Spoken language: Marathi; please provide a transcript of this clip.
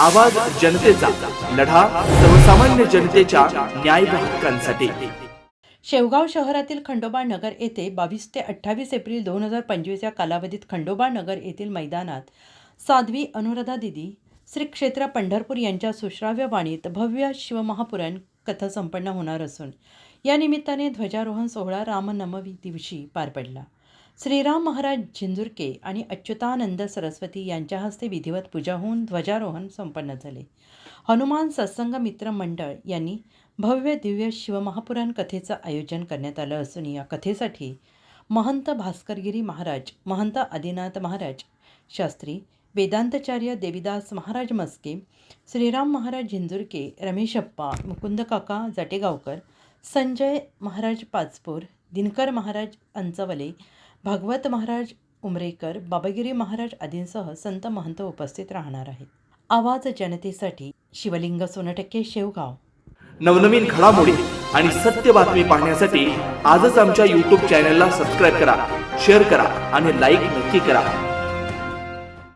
आवाज जनतेचा लढा सर्वसामान्य जनतेच्या न्याय हक्कांसाठी. शेवगाव शहरातील खंडोबा नगर येथे बावीस ते अठ्ठावीस एप्रिल दोन हजार पंचवीस या कालावधीत खंडोबा नगर येथील मैदानात साध्वी अनुराधा दिदी श्री क्षेत्र पंढरपूर यांच्या सुश्राव्य वाणीत भव्य शिवमहापुराण कथा संपन्न होणार असून या निमित्ताने ध्वजारोहण सोहळा रामनवमी दिवशी पार पडला. श्रीराम महाराज झिंजुरके आणि अच्युतानंद सरस्वती यांच्या हस्ते विधिवत पूजा होऊन ध्वजारोहण संपन्न झाले. हनुमान सत्संग मित्र मंडळ यांनी भव्य दिव्य शिवमहापुराण कथेचं आयोजन करण्यात आलं असून या कथेसाठी महंत भास्करगिरी महाराज महंत आदिनाथ महाराज शास्त्री वेदांताचार्य देवीदास महाराज मस्के श्रीराम महाराज झिंजुरके रमेशप्पा मुकुंद काका जाटेगावकर संजय महाराज पाचपूर दिनकर महाराज अंचवले भागवत महाराज उमरेकर बाबागिरी महाराज आदींसह संत महंत उपस्थित राहणार आहेत. आवाज जनतेसाठी शिवलिंग सोनटक्के शेवगाव. नवनवीन घडामोडी आणि सत्य बातमी पाहण्यासाठी आजच आमच्या यूट्यूब चॅनलला सबस्क्राईब करा शेअर करा आणि लाईक नक्की करा.